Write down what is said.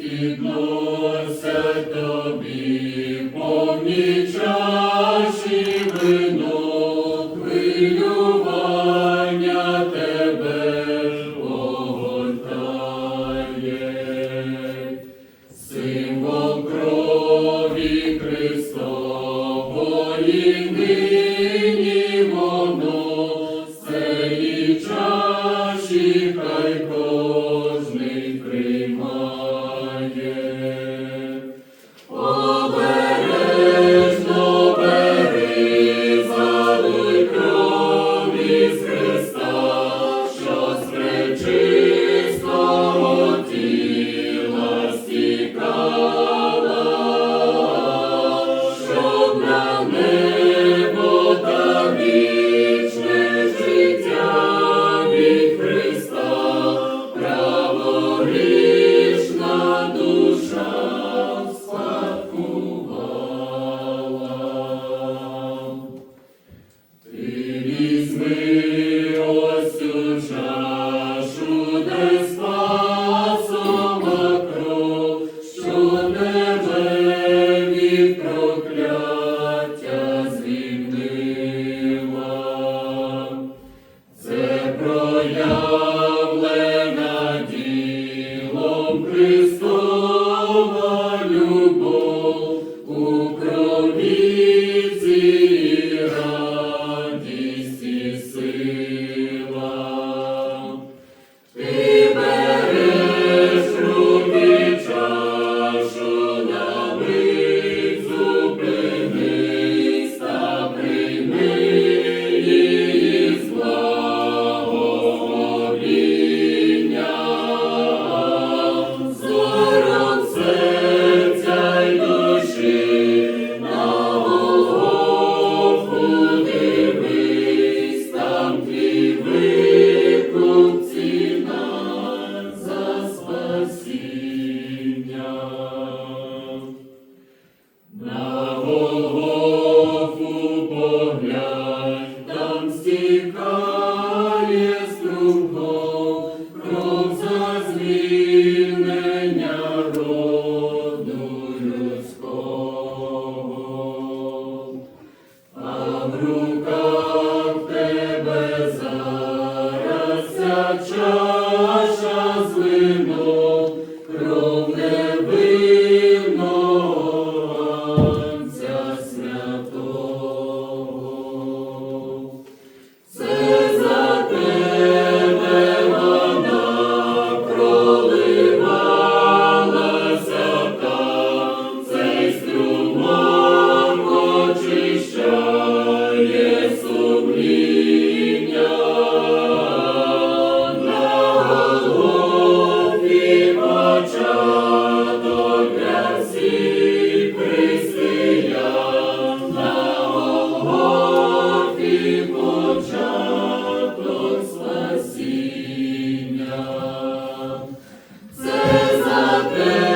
піднося тобі повні чаші вино, хвилювання тебе огортає, символ крові Христової нині воно. is with Голгофу поглянь, там стікає стругов, роду а в тебе зараз ця чаша зли. Спасіння, це за те.